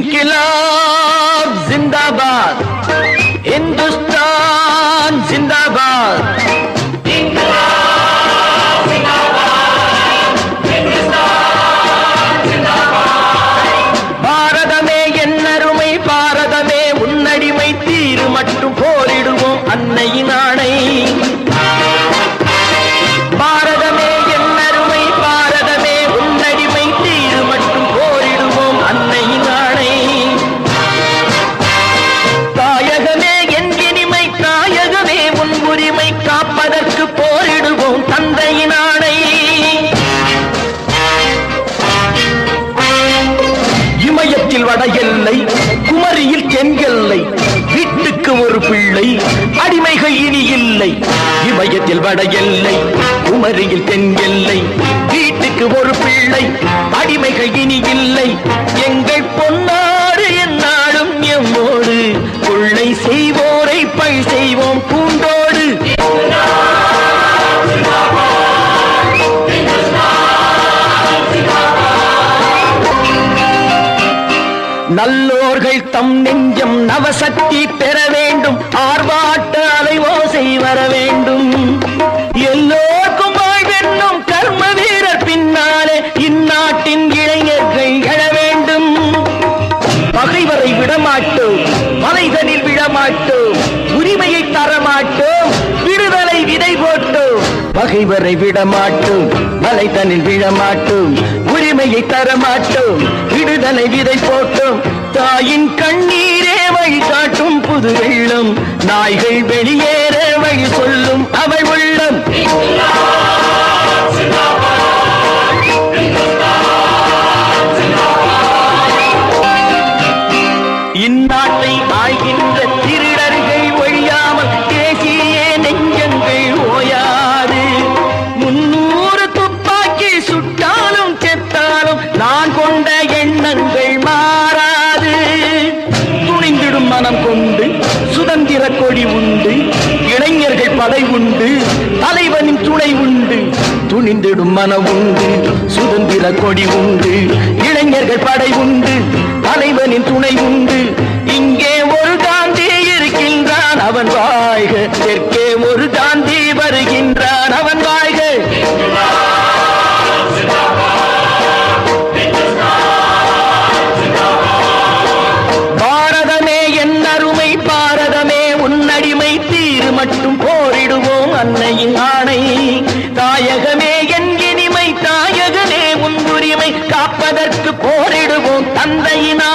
इनकलाब जिंदाबाद। हिंदुस्तान जिंदाबाद। குமரியில் தென்கல்லை வீட்டுக்கு ஒரு பிள்ளை அடிமைகள் இனி இல்லை. இமயத்தில் வட எல்லை குமரியில் தென் எல்லை வீட்டுக்கு ஒரு பிள்ளை அடிமைகள் இனி இல்லை. எங்கள் பொன்னாடு என்னாலும் எம்மோடு கொள்ளை செய்வோரை பழி செய்வோம் பூண்டோ நல்லோர்கள் தம் நெஞ்சம் நவசக்தி பெற வேண்டும். ஆர்ப்பாட்ட அலைவோசை வர வேண்டும். எல்லோருக்கும் வாழ்வென்னும் கர்ம வீரர் பின்னாலே இந்நாட்டின் இளைஞர்கள் எழ வேண்டும். பகைவரை விடமாட்டோம் மலைகளில் விடமாட்டோம் உரிமையை தரமாட்டோம் விடுதலை விதை போட்டோம். பகைவரை விடமாட்டோம் மலைதனில் விழமாட்டோம் உரிமையை தரமாட்டோம். விடுதலை விதை போட்டோம். தாயின் கண்ணீரே வழி காட்டும் புது வெள்ளம். நாய்கள் வெளியேற வழி சொல்லும் உண்டு. தலைவனின் துணை உண்டு. துணிந்திடும் மனம் உண்டு. சுதந்திர கொடி உண்டு. இளைஞர்கள் படை உண்டு. தலைவனின் துணை உண்டு. இங்கே ஒரு காந்தி இருக்கின்றான். அவன் வாழ்க தெற்கே அன்னையின் ஆணை. தாயகமே என் இனிமை தாயகமே உன் உரிமை. காப்பதற்கு போரிடுவோம் தந்தையினால்.